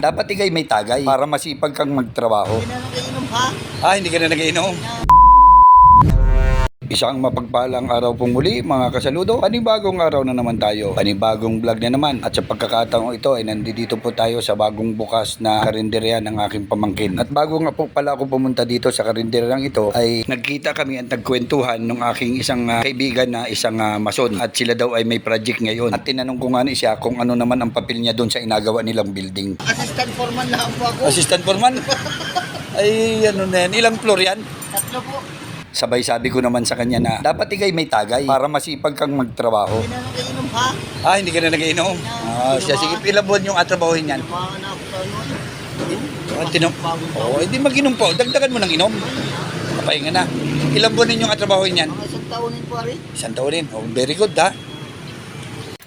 Dapat ikay may tagay para masipag kang magtrabaho. Hindi na nakainom ha? Ah, hindi ka na nag-inom? Isang mapagpalang araw pong muli mga kasaludo. Panibagong araw na naman tayo. Panibagong vlog na naman. At sa pagkakataong ito ay nandito po tayo sa bagong bukas na karinderya ng aking pamangkin. At bago nga po pala ako pumunta dito sa karinderyang ito ay nagkita kami at nagkwentuhan ng aking isang ah, kaibigan na isang ah, mason. At sila daw ay may project ngayon. At tinanong ko nga ni siya kung ano naman ang papel niya doon sa inagawa nilang building. Assistant foreman lang po ako. Assistant foreman? ay ano na yan. Ilang floor yan? Tatlo po. Sabay sabi ko naman sa kanya na dapat ikay may tagay para masipag kang magtrabaho. Hindi na nakainom ha? Ah, hindi ka na nag-inom? Ah, siya, sige, ilang buwan yung atrabahuhin yan? Mga na ako. Ah, tinom. Oo, oh, hindi mag-inom po. Dagdagan mo ng inom. Kapahinga na. Ilang buwan yung atrabahuhin yan? Mga isang taon po rin. Isang taon. Oh, very good, ha?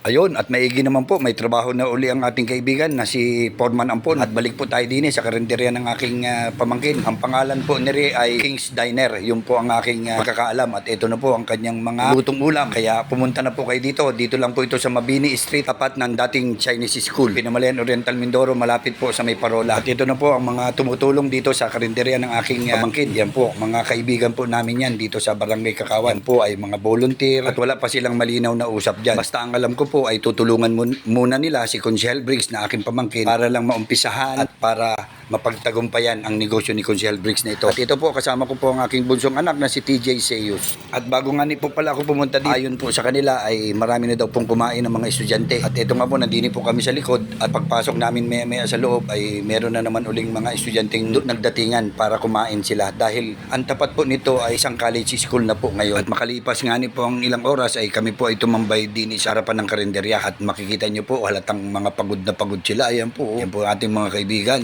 Ayun, at maigi naman po, may trabaho na uli ang ating kaibigan na si Foreman Ampon. At balik po tayo din eh, sa karinderya ng aking ah, pamangkin. Ang pangalan po ni Ray ay King's Diner. Yun po ang aking uh, pagkakaalam. At ito na po ang kanyang mga lutong ulam. Kaya pumunta na po kayo dito. Dito lang po ito sa Mabini Street, tapat ng dating Chinese School. Pinamalayan Oriental Mindoro, malapit po sa may parola. At ito na po ang mga tumutulong dito sa karinderya ng aking ah, pamangkin. Yan po, mga kaibigan po namin yan dito sa Barangay Kakawan. Yan po ay mga volunteer at wala pa silang malinaw na usap dyan. Basta ang alam ko po ay tutulungan mun- muna nila si Conchel Briggs na aking pamangkin para lang maumpisahan at para mapagtagumpayan ang negosyo ni Conchel Briggs na ito. At ito po, kasama ko po ang aking bunsong anak na si TJ Seyus. At bago nga ni po pala ako pumunta dito, ayon po sa kanila ay marami na daw pong kumain ng mga estudyante. At ito nga po, nandini po kami sa likod at pagpasok namin maya maya sa loob ay meron na naman uling mga estudyanteng nagdatingan para kumain sila dahil ang tapat po nito ay isang college school na po ngayon. At makalipas nga ni po ang ilang oras ay kami po ay tumambay din sa harapan ng karinderya at makikita nyo po halatang mga pagod na pagod sila. Ayan po, yan po ating mga kaibigan.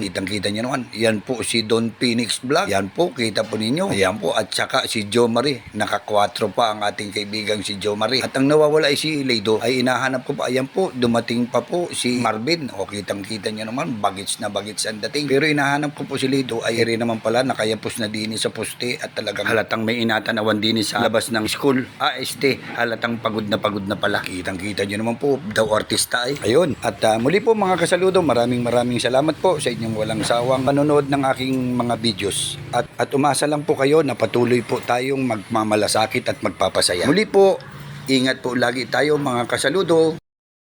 Kitang-kita nyo naman. Yan po si Don Phoenix Vlog. Yan po, kita po ninyo. Ayan po, at saka si Joe Marie. Nakakwatro pa ang ating kaibigang si Joe Marie. At ang nawawala ay si Leido. Ay inahanap ko pa. Ayan po, dumating pa po si Marvin. O kitang-kita nyo naman, bagits na bagits ang dating. Pero inahanap ko po si Leido ay rin naman pala nakayapos na din sa poste at talagang halatang may inatanawan din sa labas ng school. Ah, este, halatang pagod na pagod na pala. Kitang-kita nyo naman po, daw artista ay. Ayun. At ah, muli po mga kasaludo, maraming maraming salamat po sa inyong walang sawang panonood ng aking mga videos. At, at umasa lang po kayo na patuloy po tayong magmamalasakit at magpapasaya. Muli po, ingat po lagi tayo mga kasaludo.